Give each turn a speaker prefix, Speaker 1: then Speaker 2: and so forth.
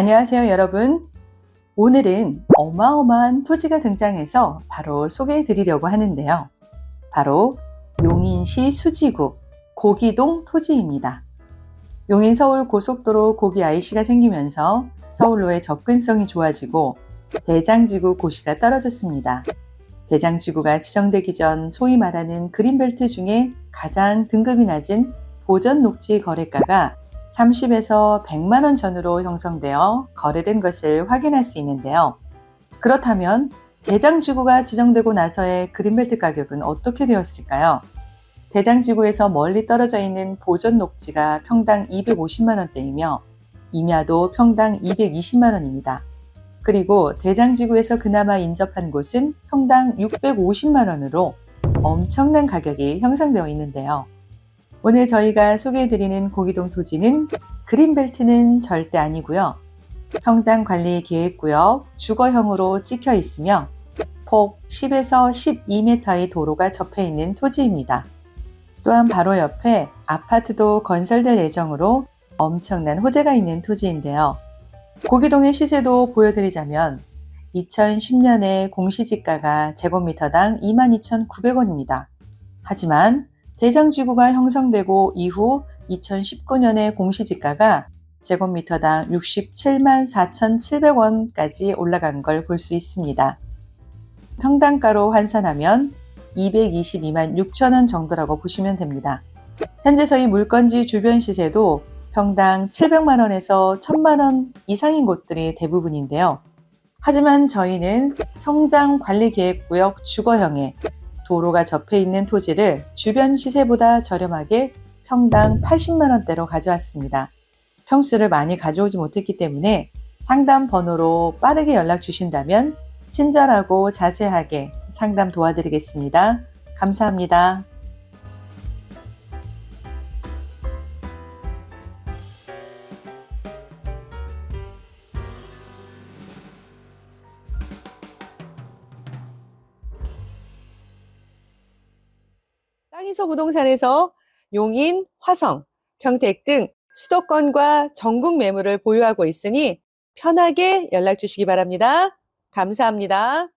Speaker 1: 안녕하세요, 여러분. 오늘은 어마어마한 토지가 등장해서 바로 소개해 드리려고 하는데요. 바로 용인시 수지구 고기동 토지입니다. 용인 서울 고속도로 고기 IC가 생기면서 서울로의 접근성이 좋아지고 대장지구 고시가 떨어졌습니다. 대장지구가 지정되기 전 소위 말하는 그린벨트 중에 가장 등급이 낮은 보전 녹지 거래가가 30에서 100만 원 전후로 형성되어 거래된 것을 확인할 수 있는데요. 그렇다면 대장지구가 지정되고 나서의 그린벨트 가격은 어떻게 되었을까요? 대장지구에서 멀리 떨어져 있는 보전 녹지가 평당 250만 원대이며 임야도 평당 220만 원입니다. 그리고 대장지구에서 그나마 인접한 곳은 평당 650만 원으로 엄청난 가격이 형성되어 있는데요. 오늘 저희가 소개해드리는 고기동 토지는 그린벨트는 절대 아니고요. 성장관리계획구역 주거형으로 찍혀 있으며 폭 10에서 12m의 도로가 접해 있는 토지입니다. 또한 바로 옆에 아파트도 건설될 예정으로 엄청난 호재가 있는 토지인데요. 고기동의 시세도 보여드리자면 2010년에 공시지가가 제곱미터당 22,900원입니다. 하지만 대장지구가 형성되고 이후 2019년에 공시지가가 제곱미터당 67만 4,700원까지 올라간 걸 볼 수 있습니다. 평당가로 환산하면 222만 6천 원 정도라고 보시면 됩니다. 현재 저희 물건지 주변 시세도 평당 700만 원에서 1000만 원 이상인 곳들이 대부분인데요. 하지만 저희는 성장 관리 계획구역 주거형에 도로가 접해 있는 토지를 주변 시세보다 저렴하게 평당 80만 원대로 가져왔습니다. 평수를 많이 가져오지 못했기 때문에 상담 번호로 빠르게 연락 주신다면 친절하고 자세하게 상담 도와드리겠습니다. 감사합니다. 땅이서 부동산에서 용인, 화성, 평택 등 수도권과 전국 매물을 보유하고 있으니 편하게 연락 주시기 바랍니다. 감사합니다.